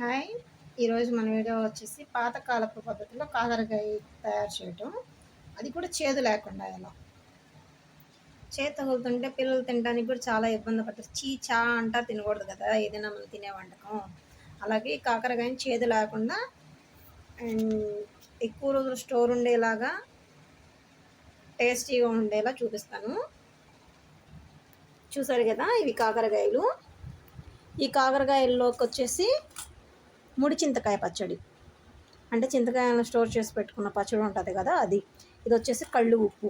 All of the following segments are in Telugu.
హాయ్ ఈరోజు మన వీడియో వచ్చేసి పాతకాలపు పద్ధతిలో కాకరకాయ తయారు చేయటం. అది కూడా చేదు లేకుండా ఎలా? చేతి తగులుతుంటే పిల్లలు తినడానికి కూడా చాలా ఇబ్బంది పడతారు. చీ చా అంటా తినకూడదు కదా ఏదైనా మనం తినే వంటకం. అలాగే కాకరకాయని చేదు లేకుండా అండ్ ఎక్కువ రోజులు స్టోర్ ఉండేలాగా టేస్టీగా ఉండేలా చూపిస్తాను. చూసారు కదా ఇవి కాకరకాయలు. ఈ కాకరకాయల్లోకి వచ్చేసి ముడి చింతకాయ పచ్చడి. అంటే చింతకాయలను స్టోర్ చేసి పెట్టుకున్న పచ్చడి ఉంటుంది కదా అది. ఇది వచ్చేసి కళ్ళు ఉప్పు.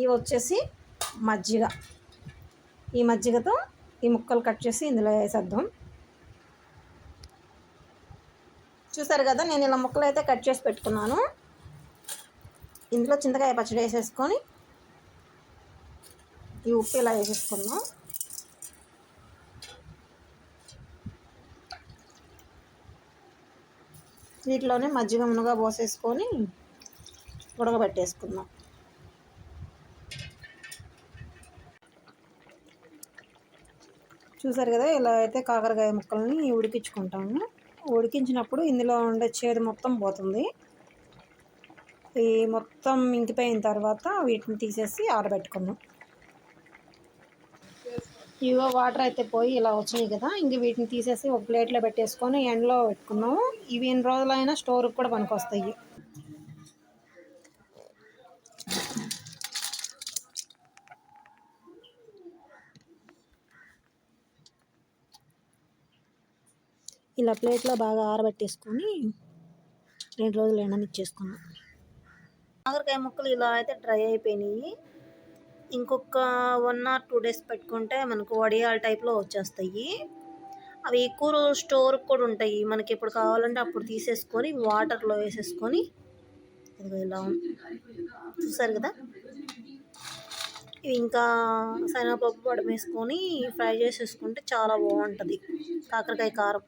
ఇవి వచ్చేసి మజ్జిగ. ఈ మజ్జిగతో ఈ ముక్కలు కట్ చేసి ఇందులో వేసేద్దాం. చూసారు కదా నేను ఇలా ముక్కలు అయితే కట్ చేసి పెట్టుకున్నాను. ఇందులో చింతకాయ పచ్చడి వేసేసుకొని ఈ ఉప్పు ఇలా వేసేసుకున్నాం వీటిలోనే మజ్జిగ మునగా పోసేసుకొని ఉడకబెట్టేసుకుందాం. చూసారు కదా ఇలా అయితే కాకరకాయ ముక్కల్ని ఉడికించుకుంటాము. ఉడికించినప్పుడు ఇందులో ఉండే చేదు మొత్తం పోతుంది. ఈ మొత్తం ఇంకిపోయిన తర్వాత వీటిని తీసేసి ఆరబెట్టుకుందాం. ఇవో వాటర్ అయితే పోయి ఇలా వచ్చినాయి కదా ఇంక వీటిని తీసేసి ఒక ప్లేట్లో పెట్టేసుకొని ఎండలో పెట్టుకున్నాము. ఇవి ఎన్ని రోజులైనా స్టోర్కి కూడా పనికొస్తాయి. ఇలా ప్లేట్లో బాగా ఆరబెట్టేసుకొని రెండు రోజులు ఎండనిచ్చేసుకున్నాం. కాకరకాయ ముక్కలు ఇలా అయితే డ్రై అయిపోయినాయి. ఇంకొక వన్ ఆర్ టూ డేస్ పెట్టుకుంటే మనకు వడియాల టైప్లో వచ్చేస్తాయి. అవి ఎక్కువ రోజు స్టోర్ కూడా ఉంటాయి. మనకి ఎప్పుడు కావాలంటే అప్పుడు తీసేసుకొని వాటర్లో వేసేసుకొని ఇదిగో ఇలా చూసారు కదా? ఇవి ఇంకా శనగపప్పు పడమేసుకొని ఫ్రై చేసేసుకుంటే చాలా బాగుంటుంది. కాకరకాయ కారం.